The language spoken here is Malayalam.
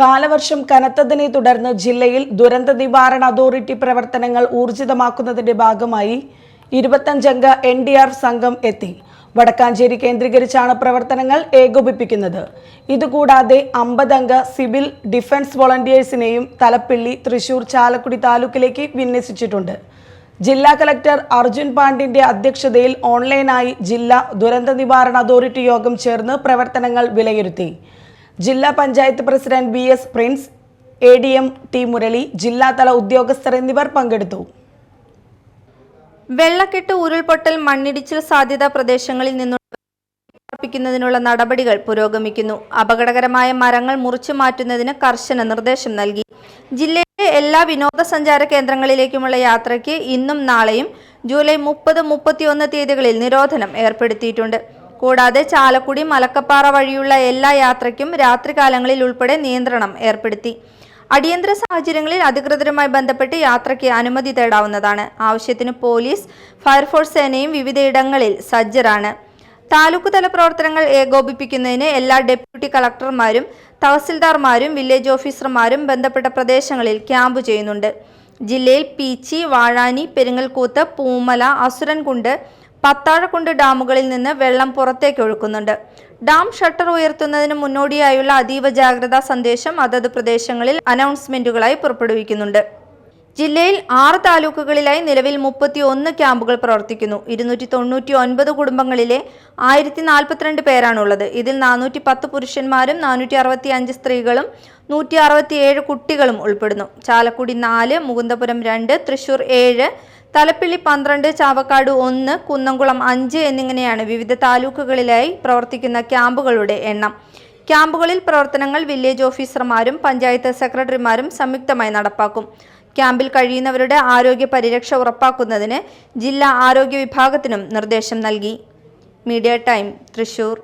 കാലവർഷം കനത്തതിനെ തുടർന്ന് ജില്ലയിൽ ദുരന്ത നിവാരണ അതോറിറ്റി പ്രവർത്തനങ്ങൾ ഊർജിതമാക്കുന്നതിന്റെ ഭാഗമായി ഇരുപത്തഞ്ചംഗ എൻ ഡി ആർ സംഘം എത്തി. വടക്കാഞ്ചേരി കേന്ദ്രീകരിച്ചാണ് പ്രവർത്തനങ്ങൾ ഏകോപിപ്പിക്കുന്നത്. ഇതുകൂടാതെ അമ്പതംഗ സിവിൽ ഡിഫൻസ് വോളണ്ടിയേഴ്സിനെയും തലപ്പിള്ളി തൃശൂർ ചാലക്കുടി താലൂക്കിലേക്ക് വിന്യസിച്ചിട്ടുണ്ട്. ജില്ലാ കലക്ടർ അർജുൻ പാണ്ഡിന്റെ അധ്യക്ഷതയിൽ ഓൺലൈനായി ജില്ലാ ദുരന്ത നിവാരണ അതോറിറ്റി യോഗം ചേർന്ന് പ്രവർത്തനങ്ങൾ വിലയിരുത്തി. ജില്ലാ panchayat president B S Prince A D M T Murali ജില്ലാതല ഉദ്യോഗസ്ഥർ എന്നിവർ പങ്കെടുത്തു. വെള്ളക്കെട്ട് ഉരുൾപൊട്ടൽ മണ്ണിടിച്ചിൽ സാധ്യതാ പ്രദേശങ്ങളിൽ നിന്നുള്ള പ്പിക്കുന്നതിനുള്ള നടപടികൾ പുരോഗമിക്കുന്നു. അപകടകരമായ മരങ്ങൾ മുറിച്ചു മാറ്റുന്നതിന് കർശന നിർദ്ദേശം നൽകി. ജില്ലയിലെ എല്ലാ വിനോദസഞ്ചാര കേന്ദ്രങ്ങളിലേക്കുമുള്ള യാത്രയ്ക്ക് ഇന്നും നാളെയും ജൂലൈ മുപ്പത് മുപ്പത്തിയൊന്ന് തീയതികളിൽ നിരോധനം ഏർപ്പെടുത്തിയിട്ടുണ്ട്. കൂടാതെ ചാലക്കുടി മലക്കപ്പാറ വഴിയുള്ള എല്ലാ യാത്രയ്ക്കും രാത്രികാലങ്ങളിൽ ഉൾപ്പെടെ നിയന്ത്രണം ഏർപ്പെടുത്തി. അടിയന്തര സാഹചര്യങ്ങളിൽ അധികൃതരുമായി ബന്ധപ്പെട്ട് യാത്രയ്ക്ക് അനുമതി തേടാവുന്നതാണ്. ആവശ്യത്തിന് പോലീസ് ഫയർഫോഴ്സ് സേനയും വിവിധയിടങ്ങളിൽ സജ്ജരാണ്. താലൂക്ക് തല പ്രവർത്തനങ്ങൾ ഏകോപിപ്പിക്കുന്നതിന് എല്ലാ ഡെപ്യൂട്ടി കളക്ടർമാരും തഹസിൽദാർമാരും വില്ലേജ് ഓഫീസർമാരും ബന്ധപ്പെട്ട പ്രദേശങ്ങളിൽ ക്യാമ്പ് ചെയ്യുന്നുണ്ട്. ജില്ലയിൽ പീച്ചി വാഴാനി പെരിങ്ങൽകൂത്ത് പൂമല അസുരൻകുണ്ട് പത്താഴക്കുണ്ട് ഡാമുകളിൽ നിന്ന് വെള്ളം പുറത്തേക്ക് ഒഴുക്കുന്നുണ്ട്. ഡാം ഷട്ടർ ഉയർത്തുന്നതിന് മുന്നോടിയായുള്ള അതീവ ജാഗ്രതാ സന്ദേശം അതത് പ്രദേശങ്ങളിൽ അനൗൺസ്മെന്റുകളായി പുറപ്പെടുവിക്കുന്നുണ്ട്. ജില്ലയിൽ ആറ് താലൂക്കുകളിലായി നിലവിൽ മുപ്പത്തി ഒന്ന് ക്യാമ്പുകൾ പ്രവർത്തിക്കുന്നു. ഇരുന്നൂറ്റി തൊണ്ണൂറ്റി ഒൻപത് കുടുംബങ്ങളിലെ ആയിരത്തി നാൽപ്പത്തിരണ്ട് പേരാണുള്ളത്. ഇതിൽ നാനൂറ്റി പത്ത് പുരുഷന്മാരും നാനൂറ്റി അറുപത്തി അഞ്ച് സ്ത്രീകളും നൂറ്റി അറുപത്തിയേഴ് കുട്ടികളും ഉൾപ്പെടുന്നു. ചാലക്കുടി നാല് മുകുന്ദപുരം രണ്ട് തൃശൂർ ഏഴ് തലപ്പിള്ളി പന്ത്രണ്ട് ചാവക്കാട് ഒന്ന് കുന്നംകുളം അഞ്ച് എന്നിങ്ങനെയാണ് വിവിധ താലൂക്കുകളിലായി പ്രവർത്തിക്കുന്ന ക്യാമ്പുകളുടെ എണ്ണം. ക്യാമ്പുകളിൽ പ്രവർത്തനങ്ങൾ വില്ലേജ് ഓഫീസർമാരും പഞ്ചായത്ത് സെക്രട്ടറിമാരും സംയുക്തമായി നടപ്പാക്കും. ക്യാമ്പിൽ കഴിയുന്നവരുടെ ആരോഗ്യ പരിരക്ഷ ഉറപ്പാക്കുന്നതിന് ജില്ലാ ആരോഗ്യ വിഭാഗത്തിനും നിർദ്ദേശം നൽകി. Media time Thrissur.